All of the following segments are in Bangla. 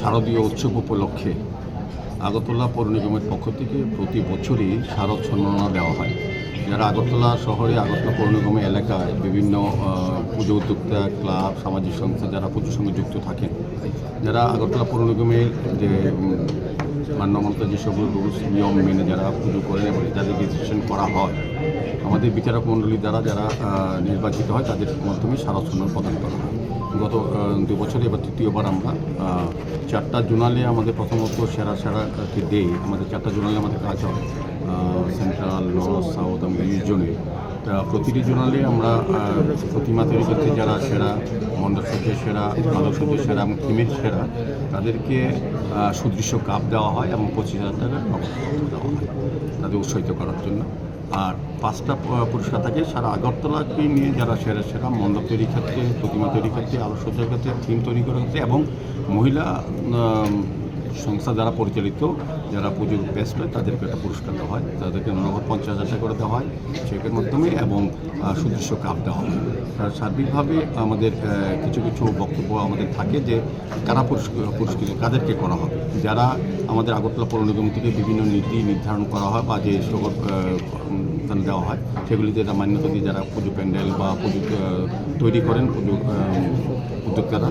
শারদীয় উৎসব উপলক্ষে আগরতলা পৌর নিগমের পক্ষ থেকে প্রতি বছরই শারদ সম্মাননা দেওয়া হয়। যারা আগরতলা শহরে, আগরতলা পৌর নিগমের এলাকায় বিভিন্ন পুজো উদ্যোক্তা, ক্লাব, সামাজিক সংস্থা যারা পুজোর সঙ্গে যুক্ত থাকেন, যারা আগরতলা পৌর নিগমের যে মান্যমন্ত্র যে সকল রুলস, নিয়ম মেনে যারা পুজো করেন এবং যাদের রেজিস্ট্রেশন করা হয়, আমাদের বিচারক মণ্ডলী দ্বারা যারা নির্বাচিত হয়, তাদের মাধ্যমে শারদ সম্মান প্রদান করা হয়। গত দু বছরে এবার তৃতীয়বার আমরা চারটা জোনালে আমাদের প্রথমত সেরা সেরাকে দেই আমাদের চারটা জোনালে আমাদের কাজ হয় সেন্ট্রাল নর্থ সাউথ এবং ইস্ট জোনে তা প্রতিটি জোনালে আমরা প্রতিমা তৈরি করতে যারা সেরা মণ্ডপ সজ্জের সেরা আলোক সজ্জের সেরা এবং থিমের সেরা, তাদেরকে সুদৃশ্য কাপ দেওয়া হয় এবং পঁচিশ হাজার টাকা দেওয়া হয়, তাদের উৎসাহিত করার জন্য। আর পাঁচটা পুরস্কার থাকে। সারা আগরতলাকে নিয়ে যারা সেরা সেরা মণ্ডপ তৈরি ক্ষেত্রে, প্রতিমা তৈরির ক্ষেত্রে, আলোকসজ্জার ক্ষেত্রে থিম তৈরি করার ক্ষেত্রে এবং মহিলা সংস্থা দ্বারা পরিচালিত, যারা পুজোর বেস্ট হয় তাদেরকে একটা পুরস্কার দেওয়া হয়। তাদেরকে নগদ পঞ্চাশ হাজার করে দেওয়া হয় চেকের মাধ্যমে এবং সুদৃশ্য কাপ দেওয়া হয়। আর সার্বিকভাবে আমাদের কিছু কিছু বক্তব্য আমাদের থাকে যে কারা পুরস্কৃত, কাদেরকে করা হবে। যারা আমাদের আগরতলা পৌর নিগম থেকে বিভিন্ন নীতি নির্ধারণ করা হয় বা যে সকল আহ, দেওয়া হয়। সেগুলিতে যারা মান্যতা দিয়ে যারা পুজো প্যান্ডেল বা পুজো তৈরি করেন পুজো উদ্যোক্তারা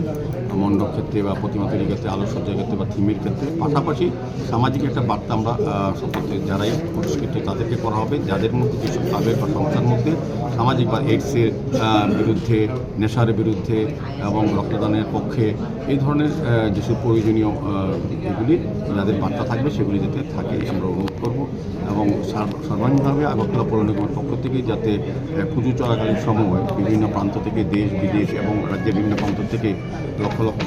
মণ্ডপ ক্ষেত্রে বা প্রতিমা তৈরির ক্ষেত্রে আলোকসজ্জার ক্ষেত্রে বা থিমের ক্ষেত্রে। পাশাপাশি সামাজিক একটা বার্তা আমরা সম্পর্কে যারাই পুরস্কৃত তাদেরকে করা হবে যাদের মধ্যে যেসব ক্লাবের বা সংস্থার মধ্যে সামাজিক বা এইডসের বিরুদ্ধে নেশার বিরুদ্ধে এবং রক্তদানের পক্ষে এই ধরনের যেসব প্রয়োজনীয় এগুলি যাদের বার্তা থাকবে সেগুলি যাতে থাকে আমরা অনুরোধ করব এবং সার- সর্বাঙ্গীনভাবে আগরতলা পৌর পক্ষ থেকে যাতে পুজো চলাকালীন সময় বিভিন্ন প্রান্ত থেকে দেশ, বিদেশ এবং রাজ্যের বিভিন্ন প্রান্ত থেকে লক্ষ লক্ষ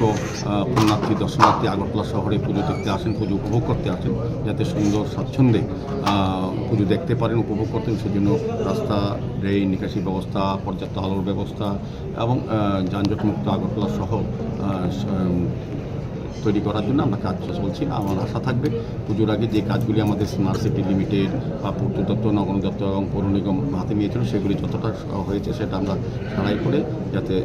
পুণ্যার্থী, দর্শনার্থী আগরতলা শহরে পুজো দেখতে আসেন, পুজো উপভোগ করতে আসেন, যাতে সুন্দর স্বাচ্ছন্দ্যে পুজো দেখতে পারেন, উপভোগ করতেন। সেজন্য রাস্তা ড্রেন নিকাশি ব্যবস্থা, পর্যাপ্ত আলোর ব্যবস্থা এবং যানজটমুক্ত আগরতলা স- তৈরি করার জন্য আমরা কাজ চলছি আমার আশা থাকবে পুজোর আগে যে কাজগুলি আমাদের স্মার্ট সিটি লিমিটেড বা পূর্ত দপ্তর নগর দপ্তর এবং পৌর নিগম হাতে নিয়েছিল, সেগুলি যতটা হয়েছে সেটা আমরা সারাই করে যাতে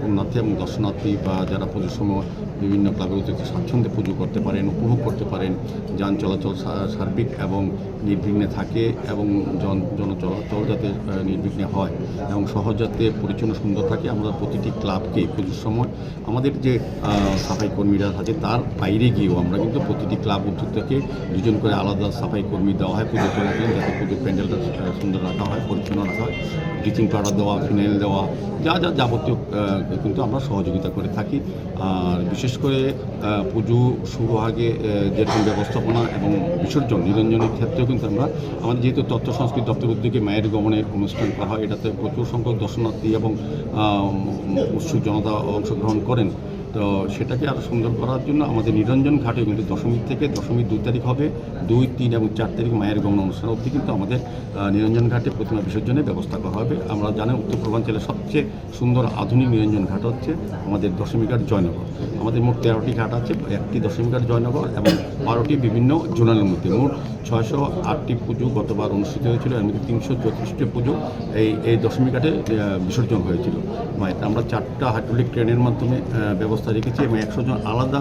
পুণ্যার্থী এবং দর্শনার্থী বা যারা পুজোর সময় বিভিন্ন ক্লাবে অতিরিক্ত স্বাচ্ছন্দ্যে পুজো করতে পারেন, উপভোগ করতে পারেন, যান চলাচল সার্বিক এবং নির্বিঘ্নে থাকে এবং জন, জনচলাচল যাতে নির্বিঘ্নে হয় এবং শহর যাতে পরিচ্ছন্ন সুন্দর থাকে, আমরা প্রতিটি ক্লাবকে পুজোর সময় আমাদের যে সাফাই কর্মীরা আছে তার বাইরে গিয়েও আমরা কিন্তু প্রতিটি ক্লাব উদ্যোক্তাকে দুজন করে আলাদা সাফাই কর্মী দেওয়া হয়, পুজো চলাকালীন যাতে পুজোর প্যান্ডেলটা সুন্দর রাখা হয়, পরিচ্ছন্ন রাখা হয়, ব্লিচিং পাউডার দেওয়া, ফিনাইল দেওয়া, যা যা যাবতীয় কিন্তু আমরা সহযোগিতা করে থাকি। আর বিশেষ করে পুজো শুরু আগে যেরকম ব্যবস্থাপনা এবং বিসর্জন, নিরঞ্জনের ক্ষেত্রেও কিন্তু আমরা, আমাদের যেহেতু তথ্য সংস্কৃতি দপ্তর উদ্যোগে মায়ের গমনের অনুষ্ঠান করা হয়, এটাতে প্রচুর সংখ্যক দর্শনার্থী এবং উৎসুক জনতা অংশগ্রহণ করেন। তো সেটাকে আরও সুন্দর করার জন্য আমাদের নিরঞ্জন ঘাটে কিন্তু দশমীর থেকে দশমীর দুই তারিখ হবে। দুই তিন এবং চার তারিখ মায়ের গমন অনুষ্ঠান অবধি কিন্তু আমাদের নিরঞ্জন ঘাটে প্রতিমা বিসর্জনের ব্যবস্থা করা হবে। আমরা জানি উত্তর পূর্বাঞ্চলের সবচেয়ে সুন্দর আধুনিক নিরঞ্জন ঘাট হচ্ছে আমাদের দশমী ঘাট জয়নগর। আমাদের মোট তেরোটি ঘাট আছে একটি দশমী ঘাট জয়নগর এবং বারোটি বিভিন্ন জোনালের মধ্যে মোট ছয়শো আটটি পুজো গতবার অনুষ্ঠিত হয়েছিল এর মধ্যে তিনশো চৌত্রিশটি পুজো এই এই দশমী ঘাটে বিসর্জন হয়েছিল। মায়ের আমরা চারটা হাইড্রোলিক ট্রেনের মাধ্যমে আহ, ব্যবস্থা রেখেছি এবং একশো জন আলাদা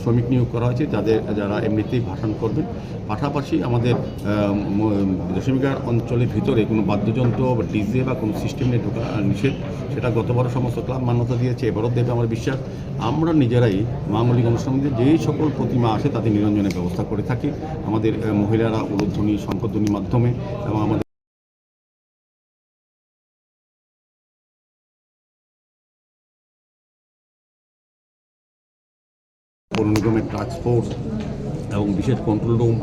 শ্রমিক নিয়োগ করা হয়েছে, যাদের, যারা এমনিতেই ভাষণ করবেন। পাশাপাশি আমাদের দশমিকার অঞ্চলের ভিতরে কোনো বাদ্যযন্ত্র বা ডিজে বা কোনো সিস্টেম নিয়ে ঢোকা নিষেধ, সেটা গতবারও সমস্ত ক্লাব মান্যতা দিয়েছে, এবারও দেবে আমার বিশ্বাস। আমরা নিজেরাই মাঙ্গলিক অনুষ্ঠানে যেই সকল প্রতিমা আসে তাদের নিরঞ্জনের ব্যবস্থা করে থাকি। আমাদের মহিলারা উলুধ্বনি শঙ্করধ্বনির মাধ্যমে এবং আমাদের পৌর নিগমের ট্রান্সপোর্ট এবং বিশেষ কন্ট্রোল রুম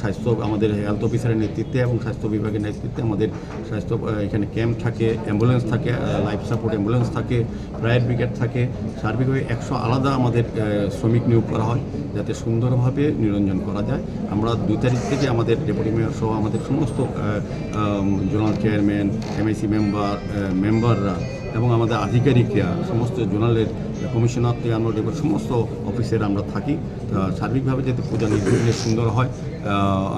স্বাস্থ্য আমাদের হেলথ অফিসারের নেতৃত্বে এবং স্বাস্থ্য বিভাগের নেতৃত্বে আমাদের স্বাস্থ্য এখানে ক্যাম্প থাকে অ্যাম্বুলেন্স থাকে লাইফ সাপোর্ট অ্যাম্বুলেন্স থাকে প্রাইভেট ব্রিগেড থাকে। সার্বিকভাবে একশো আলাদা আমাদের শ্রমিক নিয়োগ করা হয় যাতে সুন্দরভাবে নিরঞ্জন করা যায়। আমরা দুই তারিখ থেকে আমাদের ডেপুটি মেয়র সহ আমাদের সমস্ত জোনাল চেয়ারম্যান এমআইসি মেম্বার মেম্বাররা এবং আমাদের আধিকারিকরা সমস্ত জোনালের কমিশনার থেকে আমরা সমস্ত অফিসের আমরা থাকি। সার্বিকভাবে যাতে পূজা নির্বিঘ্নে সুন্দর হয়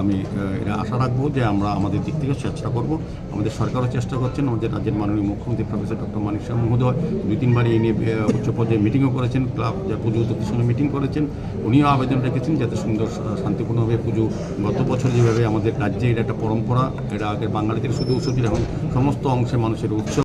আমি এটা আশা রাখব যে আমরা আমাদের দিক থেকে চেষ্টা করব। আমাদের সরকারও চেষ্টা করছেন, আমাদের রাজ্যের মাননীয় মুখ্যমন্ত্রী প্রফেসর ডক্টর মানিক শাহ মহোদয়, দুই তিনবার এই নিয়ে উচ্চ পর্যায়ে মিটিংও করেছেন, ক্লাব পুজো উদ্যোগের সঙ্গে মিটিং করেছেন, উনিও আবেদন রেখেছেন যাতে সুন্দর শান্তিপূর্ণভাবে পুজো, গত বছর যেভাবে আমাদের রাজ্যে এটা একটা পরম্পরা, এটা আগের বাঙালিদের শুধু উৎসব এখন সমস্ত অংশে মানুষের উৎসব